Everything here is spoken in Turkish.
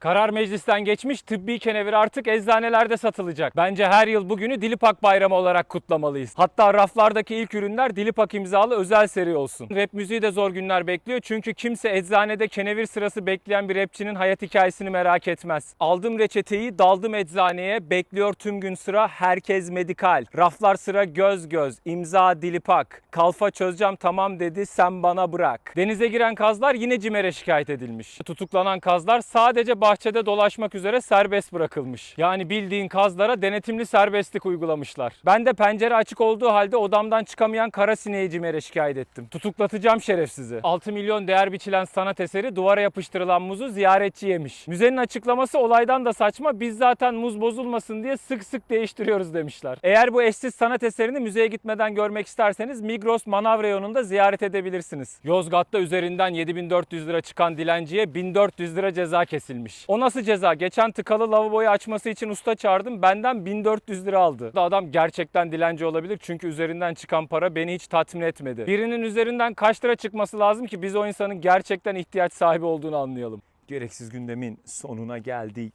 Karar meclisten geçmiş tıbbi kenevir artık eczanelerde satılacak. Bence her yıl bugünü Dilipak Bayramı olarak kutlamalıyız. Hatta raflardaki ilk ürünler Dilipak imzalı özel seri olsun. Rap müziği de zor günler bekliyor çünkü kimse eczanede kenevir sırası bekleyen bir rapçinin hayat hikayesini merak etmez. Aldım reçeteyi, daldım eczaneye, bekliyor tüm gün sıra herkes medikal. Raflar sıra göz göz, imza Dilipak. Kalfa çözeceğim tamam dedi sen bana bırak. Denize giren kazlar yine CİMER'e şikayet edilmiş. Tutuklanan kazlar sadece bahçede dolaşmak üzere serbest bırakılmış. Yani bildiğin kazlara denetimli serbestlik uygulamışlar. Ben de pencere açık olduğu halde odamdan çıkamayan kara sineği CİMER'e şikayet ettim. Tutuklatacağım şerefsizi. 6 milyon değer biçilen sanat eseri duvara yapıştırılan muzu ziyaretçi yemiş. Müzenin açıklaması olaydan da saçma. Biz zaten muz bozulmasın diye sık sık değiştiriyoruz demişler. Eğer bu eşsiz sanat eserini müzeye gitmeden görmek isterseniz Migros Manav reyonunda ziyaret edebilirsiniz. Yozgat'ta üzerinden 7400 lira çıkan dilenciye 1400 lira ceza kesilmiş. O nasıl ceza? Geçen tıkalı lavaboyu açması için usta çağırdım. Benden 1400 lira aldı. Adam gerçekten dilenci olabilir çünkü üzerinden çıkan para beni hiç tatmin etmedi. Birinin üzerinden kaç lira çıkması lazım ki biz o insanın gerçekten ihtiyaç sahibi olduğunu anlayalım. Gereksiz gündemin sonuna geldik.